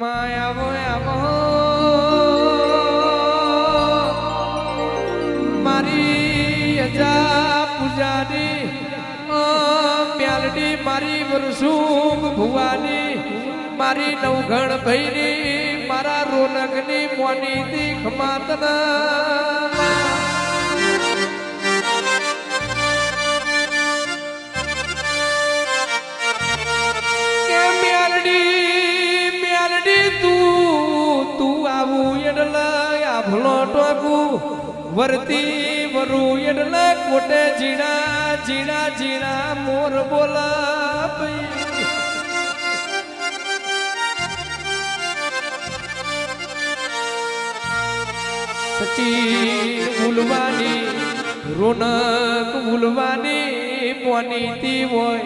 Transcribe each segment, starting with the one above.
માયાવો આવો મારી અજા પૂજાની અ, મ્યાલડી મારી વરસુમ ભુવાની મારી નવઘણ ભૈની મારા રોનકની મોની દીખ માતના વરતી વરુ એટલે કોટે જીણા જીણા જીણા, મોર બોલા. સચી ઉલવાની રોનક ઉલવાની પોનીતી હોય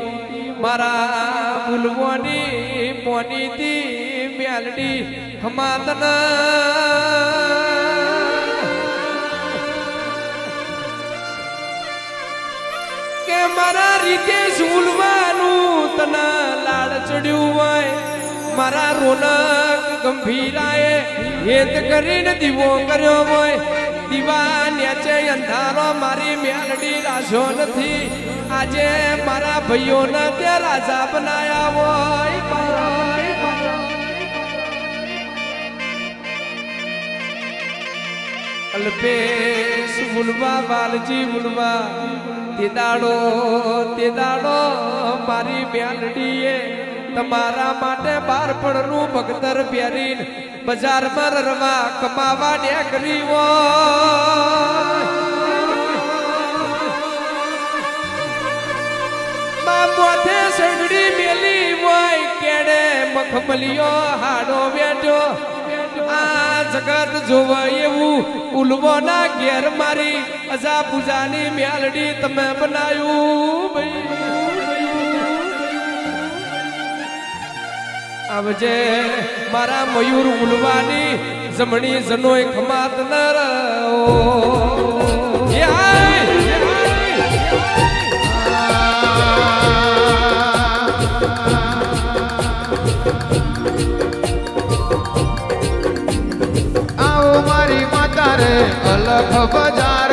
મારા ઉલવાની પોનીતી મ્યાલડી હમાતના મારા રીતે ઝૂલવાનું તને લાડ ચડ્યું હોય. મારા રોનક ગંભીરાએ હેત કરીને દીવો કર્યો હોય. દીવા નેચે અંધારો, મારી મેલડી રાશો નથી. આજે મારા ભાઈઓને તે રાજા બનાયા હોય. અલ્પેશ મુલવા, વાલજી મુલવા, તે દાડો તે દાડો, મારી મેલડીએ તમારા માટે બારપણનું ભગતર પહેરીને બજારમાં રવા કમાવા નીકળી મોથે સગડી મેલી હોય કેડે મખમલિયો હાડો બેઠો આ જગત જોવા એવું ઉલવોના ઘેર મારી અજા પૂજાની મ્યાલડી તમે બનાયું આવજે મારા મયુર ઉલવાની જમણી જનોય ખમાત ન રહો. રે બજાર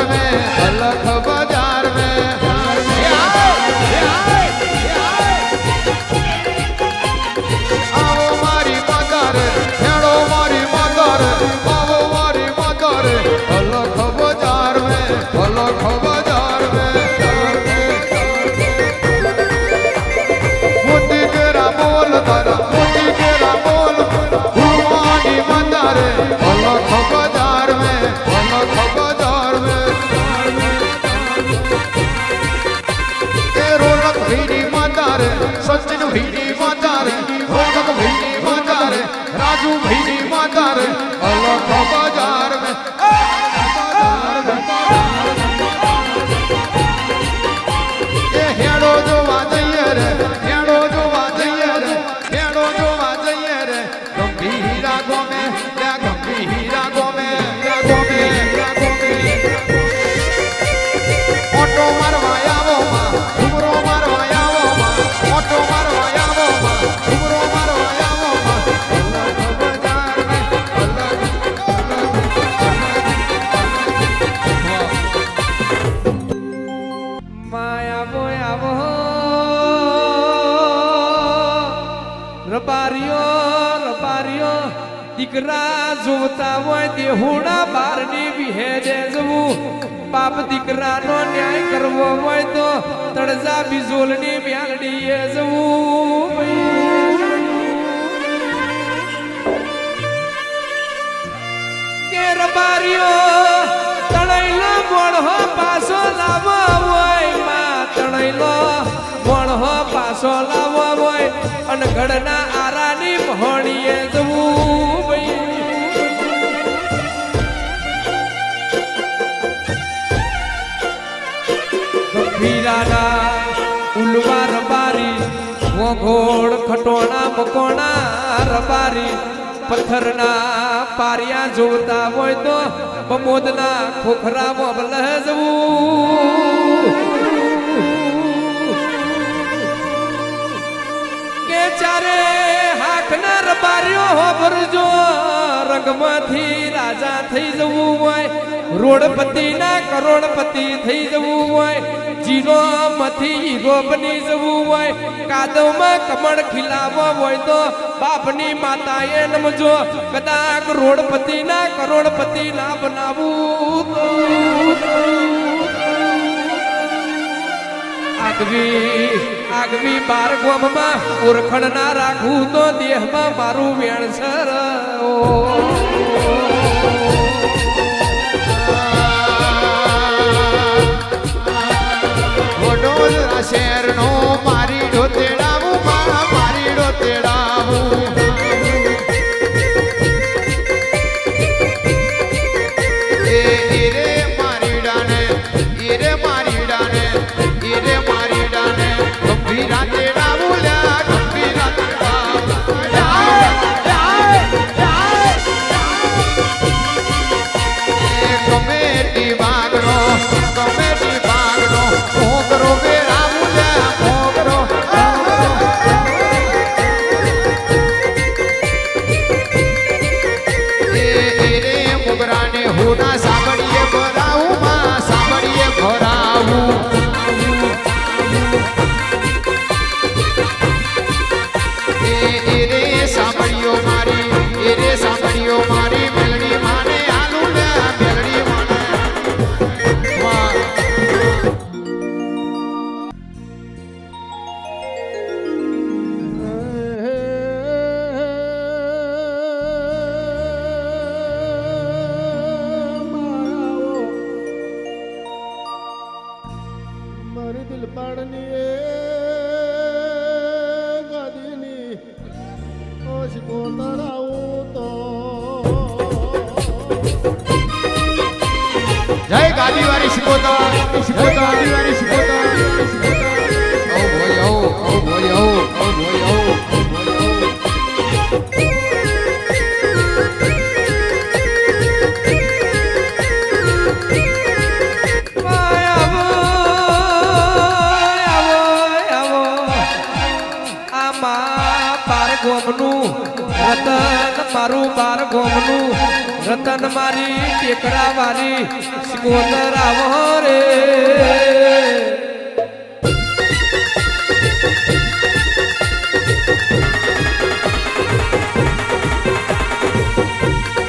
દીકરા જોતા હોય દેહુડા બારની વિહેરે જવું. બાપ દીકરાનો ન્યાય કરવો હોય તો તળજા બિજોલની મ્યાલડીએ જવું. રબારીઓ, તણૈલો મોણહો પાછો લાવો હોય, માં તણૈલો મોણહો પાછો લાવો હોય અને ઘડના આરાની મહોણીએ જવું. વોઘોડ ખટોણા મકોણા, રબારી, પથ્થરના પારિયા જોતા હોય તો બમોદના ખોખરા મોબલ જવું કે ચારે હાકના રબારીઓ ભરજો, રંગમાંથી રાજા થઈ જવું હોય. રોડપતિ ના કરોડપતિ થઈ જવું હોય. જીરો માંથી હીરો બની જવું હોય. કાદવમાં કમળ ખીલાવો હોય તો બાપની માતાએ નમજો. કદાચ રોડપતિ ના કરોડપતિ ના બનાવું આગવી આગવી બાર ગોમમાં ઓળખણ ના રાખવું તો દેહમાં મારું વેણસર શહેરનો જય ગાદીવાળી શિકોતર શિકોતર ગાદીવાળી શિકોતર. ઓ ભાઈ ઓ ઓ ભોય ઓ ગોમનું, રતન મારું બાર ગોમનું, રતન મારી ટેકરા વાળી સિકોતર આવો રે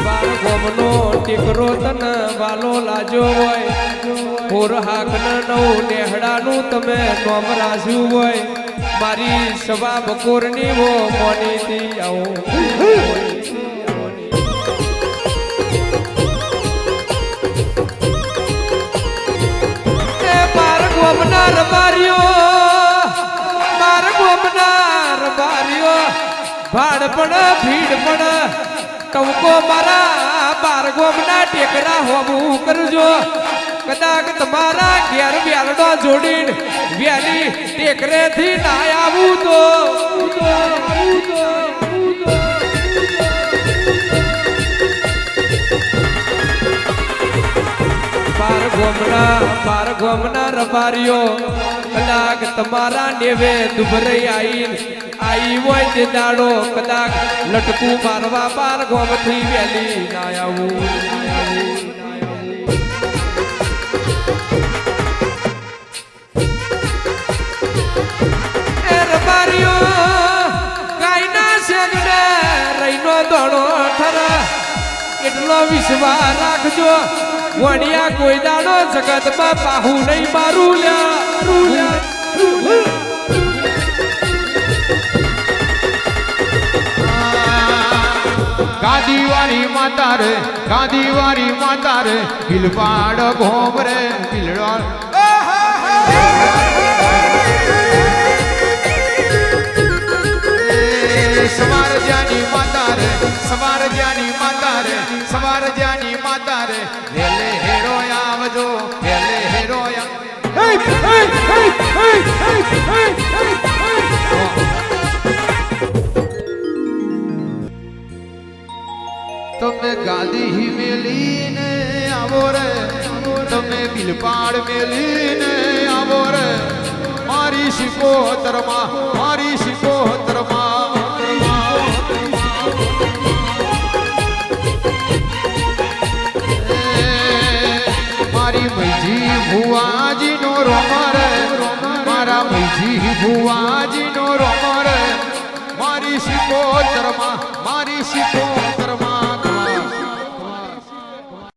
બાર ગોમનો ટેકરો તન વાલો લાજો હોય, હોર હાકન નવ નેહડાનું તમે નોમ રાખ્યું હોય. મારી સવા બકોરની વો મોનીથી આવો. એ બાર ગોમના રબારીઓ બાર ગોમના રબારીઓ ભાડ પણ, ભીડ પણ, કવકો મારા બાર ગોમના ટેકરા હોવું કરજો. કદાચ તમારા ઘેર વ્યાલડો જોડીને વ્યાલી ટેકરેથી ના આવું તો. બાર ગોમના પાર ગોમના રબારીઓ કદાચ તમારા નેવે દુભરઈ આઈન આઈ હોય તે દાડો કદાચ લટકું મારવા પાર ગોમથી વેલી ના આવું. એટલો વિશ્વાસ રાખજો. વણિયા કોઈ દાડો જગતમાં પાહુ નહીં મારું લ્યા ગાદીવારી માતા રે ગાદીવારી માતા રે, ભીલવાડ ઘોમ રે, ભીલવાડ. સવાર જ્યાની માતા રે સવાર જાની તમે ગાદી મેલીને આવો રે. તમે બિલપાડ મેલીને આવો રે. મારી શિકોતરમાં મારી મારી મૈજી ભુવાજીનો રોમર મારા મૈજી ભુવાજીનો રોમર. મારી શિકોતરમાં મારી શિકોતરમાં